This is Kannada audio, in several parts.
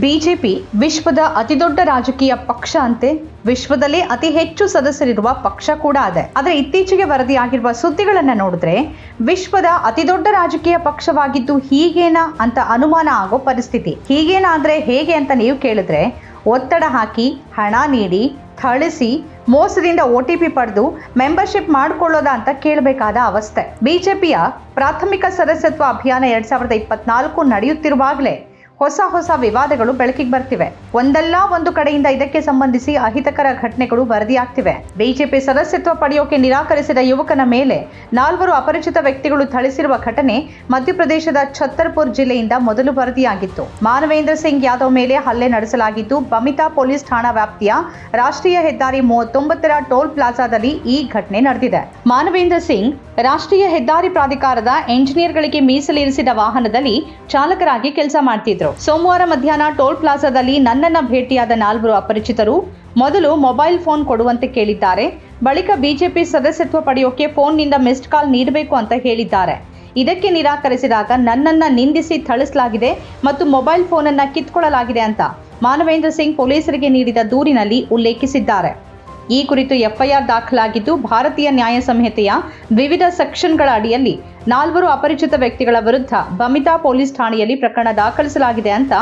ಬಿಜೆಪಿ ವಿಶ್ವದ ಅತಿದೊಡ್ಡ ರಾಜಕೀಯ ಪಕ್ಷ ಅಂತೆ ವಿಶ್ವದಲ್ಲೇ ಅತಿ ಹೆಚ್ಚು ಸದಸ್ಯರಿರುವ ಪಕ್ಷ ಕೂಡ ಅದೇ. ಆದರೆ ಇತ್ತೀಚೆಗೆ ವರದಿಯಾಗಿರುವ ಸುದ್ದಿಗಳನ್ನು ನೋಡಿದ್ರೆ ವಿಶ್ವದ ಅತಿದೊಡ್ಡ ರಾಜಕೀಯ ಪಕ್ಷವಾಗಿದ್ದು ಹೀಗೇನಾ ಅಂತ ಅನುಮಾನ ಆಗೋ ಪರಿಸ್ಥಿತಿ. ಹೀಗೇನಾದ್ರೆ ಹೇಗೆ ಅಂತ ನೀವು ಕೇಳಿದ್ರೆ ಒತ್ತಡ ಹಾಕಿ, ಹಣ ನೀಡಿ, ಥಳಿಸಿ, ಮೋಸದಿಂದ ಒ ಟಿ ಪಿ ಪಡೆದು ಮೆಂಬರ್ಶಿಪ್ ಮಾಡಿಕೊಳ್ಳೋದ ಅಂತ ಕೇಳಬೇಕಾದ ಅವಸ್ಥೆ. ಬಿಜೆಪಿಯ ಪ್ರಾಥಮಿಕ ಸದಸ್ಯತ್ವ ಅಭಿಯಾನ ಎರಡ್ ಸಾವಿರದ ಇಪ್ಪತ್ನಾಲ್ಕು ನಡೆಯುತ್ತಿರುವಾಗಲೇ ಹೊಸ ಹೊಸ ವಿವಾದಗಳು ಬೆಳಕಿಗೆ ಬರ್ತಿವೆ. ಒಂದಲ್ಲ ಒಂದು ಕಡೆಯಿಂದ ಇದಕ್ಕೆ ಸಂಬಂಧಿಸಿ ಅಹಿತಕರ ಘಟನೆಗಳು ವರದಿಯಾಗ್ತಿವೆ. ಬಿಜೆಪಿ ಸದಸ್ಯತ್ವ ಪಡೆಯೋಕೆ ನಿರಾಕರಿಸಿದ ಯುವಕನ ಮೇಲೆ ನಾಲ್ವರು ಅಪರಿಚಿತ ವ್ಯಕ್ತಿಗಳು ಥಳಿಸಿರುವ ಘಟನೆ ಮಧ್ಯಪ್ರದೇಶದ ಛತ್ತರ್ಪುರ್ ಜಿಲ್ಲೆಯಿಂದ ಮೊದಲು ವರದಿಯಾಗಿತ್ತು. ಮಾನವೇಂದ್ರ ಸಿಂಗ್ ಯಾದವ್ ಮೇಲೆ ಹಲ್ಲೆ ನಡೆಸಲಾಗಿದ್ದು, ಬಮಿತಾ ಪೊಲೀಸ್ ಠಾಣಾ ವ್ಯಾಪ್ತಿಯ ರಾಷ್ಟ್ರೀಯ ಹೆದ್ದಾರಿ ಮೂವತ್ತೊಂಬತ್ತರ ಟೋಲ್ ಪ್ಲಾಜಾದಲ್ಲಿ ಈ ಘಟನೆ ನಡೆದಿದೆ. ಮಾನವೇಂದ್ರ ಸಿಂಗ್ ರಾಷ್ಟ್ರೀಯ ಹೆದ್ದಾರಿ ಪ್ರಾಧಿಕಾರದ ಎಂಜಿನಿಯರ್ಗಳಿಗೆ ಮೀಸಲಿರಿಸಿದ ವಾಹನದಲ್ಲಿ ಚಾಲಕರಾಗಿ ಕೆಲಸ ಮಾಡ್ತಿದ್ರು. ಸೋಮವಾರ ಮಧ್ಯಾಹ್ನ ಟೋಲ್ ಪ್ಲಾಜಾದಲ್ಲಿ ನನ್ನನ್ನ ಭೇಟಿಯಾದ ನಾಲ್ವರು ಅಪರಿಚಿತರು ಮೊದಲು ಮೊಬೈಲ್ ಫೋನ್ ಕೊಡುವಂತೆ ಕೇಳಿದ್ದಾರೆ. ಬಳಿಕ ಬಿಜೆಪಿ ಸದಸ್ಯತ್ವ ಪಡೆಯೋಕೆ ಫೋನ್ನಿಂದ ಮಿಸ್ಡ್ ಕಾಲ್ ನೀಡಬೇಕು ಅಂತ ಹೇಳಿದ್ದಾರೆ. ಇದಕ್ಕೆ ನಿರಾಕರಿಸಿದಾಗ ನನ್ನನ್ನ ನಿಂದಿಸಿ ಥಳಿಸಲಾಗಿದೆ ಮತ್ತು ಮೊಬೈಲ್ ಫೋನನ್ನ ಕಿತ್ಕೊಳ್ಳಲಾಗಿದೆ ಅಂತ ಮಾನವೇಂದ್ರ ಸಿಂಗ್ ಪೊಲೀಸರಿಗೆ ನೀಡಿದ ದೂರಿನಲ್ಲಿ ಉಲ್ಲೇಖಿಸಿದ್ದಾರೆ. ಈ ಕುರಿತು ಎಫ್ಐಆರ್ ದಾಖಲಾಗಿದ್ದು, ಭಾರತೀಯ ನ್ಯಾಯ ಸಂಹಿತೆಯ ವಿವಿಧ ಸೆಕ್ಷನ್ಗಳ ಅಡಿಯಲ್ಲಿ ನಾಲ್ವರು ಅಪರಿಚಿತ ವ್ಯಕ್ತಿಗಳ ವಿರುದ್ಧ ಬಮಿತಾ ಪೊಲೀಸ್ ಠಾಣೆಯಲ್ಲಿ ಪ್ರಕರಣ ದಾಖಲಿಸಲಾಗಿದೆ ಅಂತ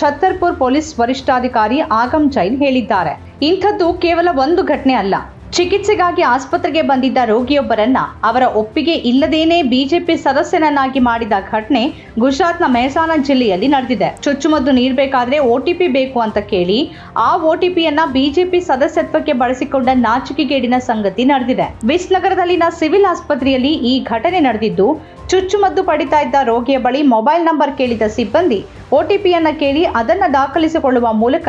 ಛತ್ತರ್ಪುರ್ ಪೊಲೀಸ್ ವರಿಷ್ಠಾಧಿಕಾರಿ ಆಗಮ್ ಜೈನ್ ಹೇಳಿದ್ದಾರೆ. ಇಂಥದ್ದು ಕೇವಲ ಒಂದು ಘಟನೆ ಅಲ್ಲ. ಚಿಕಿತ್ಸೆಗಾಗಿ ಆಸ್ಪತ್ರೆಗೆ ಬಂದಿದ್ದ ರೋಗಿಯೊಬ್ಬರನ್ನ ಅವರ ಒಪ್ಪಿಗೆ ಇಲ್ಲದೇನೆ ಬಿಜೆಪಿ ಸದಸ್ಯನನ್ನಾಗಿ ಮಾಡಿದ ಘಟನೆ ಗುಜರಾತ್ನ ಮೆಹಸಾನ ಜಿಲ್ಲೆಯಲ್ಲಿ ನಡೆದಿದೆ. ಚುಚ್ಚುಮದ್ದು ನೀಡಬೇಕಾದ್ರೆ ಓಟಿಪಿ ಬೇಕು ಅಂತ ಕೇಳಿ ಆ ಓಟಿಪಿಯನ್ನ ಬಿಜೆಪಿ ಸದಸ್ಯತ್ವಕ್ಕೆ ಬಳಸಿಕೊಂಡ ನಾಚಿಕೆಗೇಡಿನ ಸಂಗತಿ ನಡೆದಿದೆ. ವಿಸ್ನಗರದಲ್ಲಿನ ಸಿವಿಲ್ ಆಸ್ಪತ್ರೆಯಲ್ಲಿ ಈ ಘಟನೆ ನಡೆದಿದ್ದು, ಚುಚ್ಚುಮದ್ದು ಪಡಿತಾ ಇದ್ದ ರೋಗಿಯ ಬಳಿ ಮೊಬೈಲ್ ನಂಬರ್ ಕೇಳಿದ ಸಿಬ್ಬಂದಿ ಒಟಿಪಿಯನ್ನ ಕೇಳಿ ಅದನ್ನ ದಾಖಲಿಸಿಕೊಳ್ಳುವ ಮೂಲಕ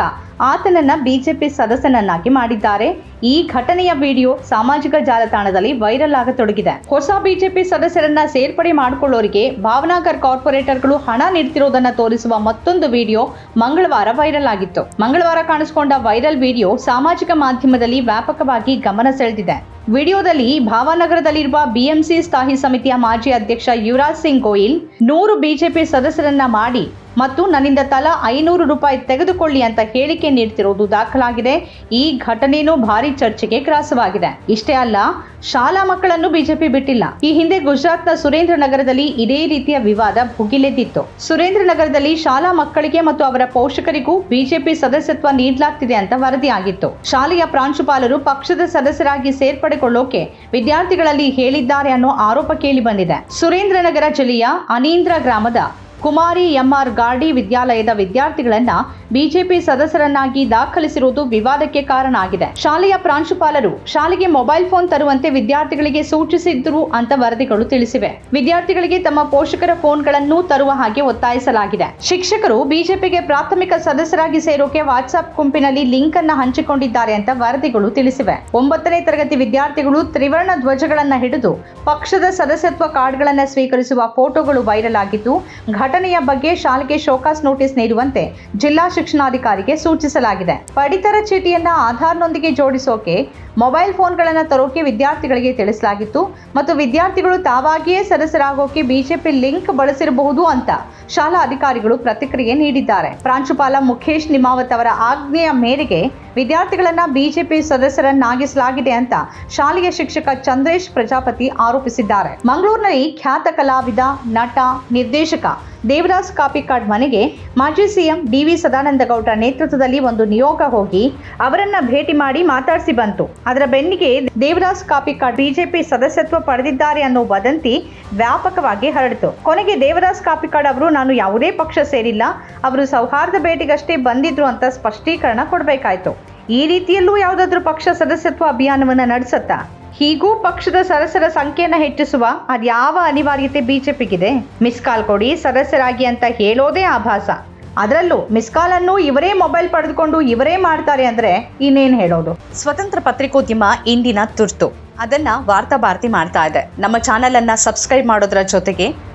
ಆತನನ್ನ ಬಿಜೆಪಿ ಸದಸ್ಯನನ್ನಾಗಿ ಮಾಡಿದ್ದಾರೆ. ಈ ಘಟನೆಯ ವಿಡಿಯೋ ಸಾಮಾಜಿಕ ಜಾಲತಾಣದಲ್ಲಿ ವೈರಲ್ ಆಗತೊಡಗಿದೆ. ಹೊಸ ಬಿಜೆಪಿ ಸದಸ್ಯರನ್ನ ಸೇರ್ಪಡೆ ಮಾಡಿಕೊಳ್ಳೋರಿಗೆ ಭಾವನಾಗರ್ ಕಾರ್ಪೊರೇಟರ್ಗಳು ಹಣ ನೀಡ್ತಿರೋದನ್ನ ತೋರಿಸುವ ಮತ್ತೊಂದು ವಿಡಿಯೋ ಮಂಗಳವಾರ ವೈರಲ್ ಆಗಿತ್ತು. ಮಂಗಳವಾರ ಕಾಣಿಸಿಕೊಂಡ ವೈರಲ್ ವಿಡಿಯೋ ಸಾಮಾಜಿಕ ಮಾಧ್ಯಮದಲ್ಲಿ ವ್ಯಾಪಕವಾಗಿ ಗಮನ ಸೆಳೆದಿದೆ. ವಿಡಿಯೋದಲ್ಲಿ ಭಾವನಗರದಲ್ಲಿರುವ ಬಿಎಂಸಿ ಸ್ಥಾಯಿ ಸಮಿತಿಯ ಮಾಜಿ ಅಧ್ಯಕ್ಷ ಯುವರಾಜ್ ಸಿಂಗ್ ಗೋಯಿಲ್ ನೂರು ಬಿಜೆಪಿ ಸದಸ್ಯರನ್ನ ಮಾಡಿ ಮತ್ತು ನನ್ನಿಂದ ತಲಾ ಐನೂರು ರೂಪಾಯಿ ತೆಗೆದುಕೊಳ್ಳಿ ಅಂತ ಹೇಳಿಕೆ ನೀಡ್ತಿರೋದು ದಾಖಲಾಗಿದೆ. ಈ ಘಟನೆಯೂ ಭಾರಿ ಚರ್ಚೆಗೆ ಗ್ರಾಸವಾಗಿದೆ. ಇಷ್ಟೇ ಅಲ್ಲ, ಶಾಲಾ ಮಕ್ಕಳನ್ನು ಬಿಜೆಪಿ ಬಿಟ್ಟಿಲ್ಲ. ಈ ಹಿಂದೆ ಗುಜರಾತ್ನ ಸುರೇಂದ್ರ ನಗರದಲ್ಲಿ ಇದೇ ರೀತಿಯ ವಿವಾದ ಭುಗಿಲೆದ್ದಿತ್ತು. ಸುರೇಂದ್ರ ನಗರದಲ್ಲಿ ಶಾಲಾ ಮಕ್ಕಳಿಗೆ ಮತ್ತು ಅವರ ಪೋಷಕರಿಗೂ ಬಿಜೆಪಿ ಸದಸ್ಯತ್ವ ನೀಡಲಾಗ್ತಿದೆ ಅಂತ ವರದಿಯಾಗಿತ್ತು. ಶಾಲೆಯ ಪ್ರಾಂಶುಪಾಲರು ಪಕ್ಷದ ಸದಸ್ಯರಾಗಿ ಸೇರ್ಪಡೆಗೊಳ್ಳೋಕೆ ವಿದ್ಯಾರ್ಥಿಗಳಲ್ಲಿ ಹೇಳಿದ್ದಾರೆ ಅನ್ನೋ ಆರೋಪ ಕೇಳಿ ಬಂದಿದೆ ಸುರೇಂದ್ರನಗರ ಜಿಲ್ಲೆಯ ಅನೀಂದ್ರ ಗ್ರಾಮದ ಕುಮಾರಿ ಎಂಆರ್ ಗಾರ್ಡಿ ವಿದ್ಯಾಲಯದ ವಿದ್ಯಾರ್ಥಿಗಳನ್ನ ಬಿಜೆಪಿ ಸದಸ್ಯರನ್ನಾಗಿ ದಾಖಲಿಸಿರುವುದು ವಿವಾದಕ್ಕೆ ಕಾರಣ ಆಗಿದೆ. ಶಾಲೆಯ ಪ್ರಾಂಶುಪಾಲರು ಶಾಲೆಗೆ ಮೊಬೈಲ್ ಫೋನ್ ತರುವಂತೆ ವಿದ್ಯಾರ್ಥಿಗಳಿಗೆ ಸೂಚಿಸಿದ್ರು ಅಂತ ವರದಿಗಳು ತಿಳಿಸಿವೆ. ವಿದ್ಯಾರ್ಥಿಗಳಿಗೆ ತಮ್ಮ ಪೋಷಕರ ಫೋನ್ಗಳನ್ನು ತರುವ ಹಾಗೆ ಒತ್ತಾಯಿಸಲಾಗಿದೆ. ಶಿಕ್ಷಕರು ಬಿಜೆಪಿಗೆ ಪ್ರಾಥಮಿಕ ಸದಸ್ಯರಾಗಿ ಸೇರೋಕೆ ವಾಟ್ಸ್ಆಪ್ ಗುಂಪಿನಲ್ಲಿ ಲಿಂಕ್ ಅನ್ನ ಹಂಚಿಕೊಂಡಿದ್ದಾರೆ ಅಂತ ವರದಿಗಳು ತಿಳಿಸಿವೆ. ಒಂಬತ್ತನೇ ತರಗತಿ ವಿದ್ಯಾರ್ಥಿಗಳು ತ್ರಿವರ್ಣ ಧ್ವಜಗಳನ್ನ ಹಿಡಿದು ಪಕ್ಷದ ಸದಸ್ಯತ್ವ ಕಾರ್ಡ್ಗಳನ್ನ ಸ್ವೀಕರಿಸುವ ಫೋಟೋಗಳು ವೈರಲ್ ಆಗಿದ್ದು ಘಟನೆಯ ಬಗ್ಗೆ ಶಾಲೆಗೆ ಶೋಕಾಸ್ ನೋಟಿಸ್ ನೀಡುವಂತೆ ಜಿಲ್ಲಾ ಶಿಕ್ಷಣಾಧಿಕಾರಿಗೆ ಸೂಚಿಸಲಾಗಿದೆ. ಪಡಿತರ ಚೀಟಿಯನ್ನ ಆಧಾರ್ನೊಂದಿಗೆ ಜೋಡಿಸೋಕೆ ಮೊಬೈಲ್ ಫೋನ್ಗಳನ್ನು ತರೋಕೆ ವಿದ್ಯಾರ್ಥಿಗಳಿಗೆ ತಿಳಿಸಲಾಗಿತ್ತು ಮತ್ತು ವಿದ್ಯಾರ್ಥಿಗಳು ತಾವಾಗಿಯೇ ಸದಸ್ಯರಾಗೋಕೆ ಬಿಜೆಪಿ ಲಿಂಕ್ ಬಳಸಿರಬಹುದು ಅಂತ ಶಾಲಾ ಅಧಿಕಾರಿಗಳು ಪ್ರತಿಕ್ರಿಯೆ ನೀಡಿದ್ದಾರೆ. ಪ್ರಾಂಶುಪಾಲ ಮುಖೇಶ್ ನಿಮಾವತ್ ಅವರ ಆಜ್ಞೆಯ ಮೇರೆಗೆ ವಿದ್ಯಾರ್ಥಿಗಳನ್ನ ಬಿಜೆಪಿ ಸದಸ್ಯರನ್ನಾಗಿಸಲಾಗಿದೆ ಅಂತ ಶಾಲೆಯ ಶಿಕ್ಷಕ ಚಂದ್ರೇಶ್ ಪ್ರಜಾಪತಿ ಆರೋಪಿಸಿದ್ದಾರೆ. ಮಂಗಳೂರಿನಲ್ಲಿ ಖ್ಯಾತ ಕಲಾವಿದ, ನಟ, ನಿರ್ದೇಶಕ ದೇವರಾಜ್ ಕಾಪಿಕಾಡ್ ಮನೆಗೆ ಮಾಜಿ ಸಿಎಂ ಡಿವಿ ಸದಾನಂದ ಗೌಡ ನೇತೃತ್ವದಲ್ಲಿ ಒಂದು ನಿಯೋಗ ಹೋಗಿ ಅವರನ್ನ ಭೇಟಿ ಮಾಡಿ ಮಾತಾಡಿಸಿ ಬಂತು. ಅದರ ಬೆನ್ನಿಗೆ ದೇವರಾಜ್ ಕಾಪಿಕಾಡ್ ಬಿಜೆಪಿ ಸದಸ್ಯತ್ವ ಪಡೆದಿದ್ದಾರೆ ಅನ್ನೋ ವದಂತಿ ವ್ಯಾಪಕವಾಗಿ ಹರಡಿತು. ಕೊನೆಗೆ ದೇವರಾಜ್ ಕಾಪಿಕಾಡ್ ಅವರು, ನಾನು ಯಾವುದೇ ಪಕ್ಷ ಸೇರಿಲ್ಲ, ಅವರು ಸೌಹಾರ್ದ ಭೇಟಿಗಷ್ಟೇ ಬಂದಿದ್ರು ಅಂತ ಸ್ಪಷ್ಟೀಕರಣ ಕೊಡಬೇಕಾಯ್ತು. ಈ ರೀತಿಯಲ್ಲೂ ಯಾವುದಾದ್ರೂ ಪಕ್ಷ ಸದಸ್ಯತ್ವ ಅಭಿಯಾನವನ್ನ ನಡೆಸುತ್ತಾ? ಹೀಗೂ ಪಕ್ಷದ ಸದಸ್ಯರ ಸಂಖ್ಯೆಯನ್ನು ಹೆಚ್ಚಿಸುವ ಅದ್ಯಾವ ಅನಿವಾರ್ಯತೆ ಬಿಜೆಪಿಗಿದೆ? ಮಿಸ್ ಕಾಲ್ ಕೊಡಿ, ಸದಸ್ಯರಾಗಿ ಅಂತ ಹೇಳೋದೇ ಆಭಾಸ. ಅದರಲ್ಲೂ ಮಿಸ್ ಕಾಲ್ ಅನ್ನು ಇವರೇ ಮೊಬೈಲ್ ಪಡೆದುಕೊಂಡು ಇವರೇ ಮಾಡ್ತಾರೆ ಅಂದ್ರೆ ಇನ್ನೇನ್ ಹೇಳೋದು? ಸ್ವತಂತ್ರ ಪತ್ರಿಕೋದ್ಯಮ ಇಂದಿನ ತುರ್ತು. ಅದನ್ನ ವಾರ್ತಾ ಭಾರತಿ ಮಾಡ್ತಾ ಇದೆ. ನಮ್ಮ ಚಾನೆಲ್ ಅನ್ನ ಸಬ್ಸ್ಕ್ರೈಬ್ ಮಾಡೋದ್ರ ಜೊತೆಗೆ